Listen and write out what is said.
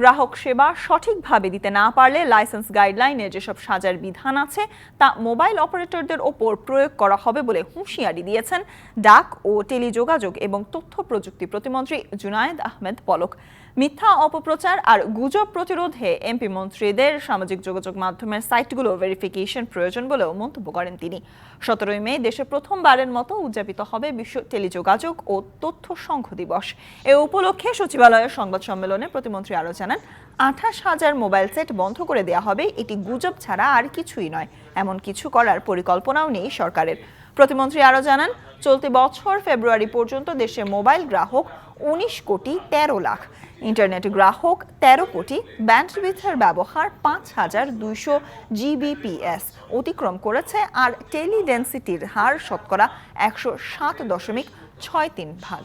গ্রাহক সেবা সঠিকভাবে দিতে না পারলে লাইসেন্স গাইডলাইনে যেসব সাজার বিধান আছে, তা মোবাইল অপারেটরদের ওপর প্রয়োগ করা হবে বলে হুঁশিয়ারি দিয়েছেন ডাক ও টেলিযোগাযোগ এবং তথ্য প্রযুক্তি প্রতিমন্ত্রী জুনায়েদ আহমেদ পলক। মিথ্যা অপপ্রচার আর গুজব প্রতিরোধে এমপি মন্ত্রীদের সামাজিক যোগাযোগ মাধ্যমের সাইটগুলো ভেরিফিকেশন প্রয়োজন বলেও মন্তব্য করেন তিনি। সতেরোই মে দেশে প্রথমবারের মতো উদযাপিত হবে বিশ্ব টেলিযোগাযোগ ও তথ্য সংঘ দিবস। এ উপলক্ষে সচিবালয়ের সংবাদ সম্মেলনে প্রতিমন্ত্রী আরও জানান, আঠাশ হাজার মোবাইল সেট বন্ধ করে দেওয়া হবে, এটি গুজব ছাড়া আর কিছুই নয়। এমন কিছু করার পরিকল্পনাও নেই সরকারের। প্রতিমন্ত্রী আরও জানান, চলতি বছর ফেব্রুয়ারি পর্যন্ত দেশে মোবাইল গ্রাহক উনিশ কোটি তেরো লাখ। ইন্টারনেট গ্রাহক তেরো কোটি, ব্যান্ডউইথের ব্যবহার পাঁচ হাজার দুইশো জিবিপিএস। অতিক্রম করেছে আর টেলিডেন্সিটির হার শতকরা একশো সাত দশমিক ছয় তিন ভাগ।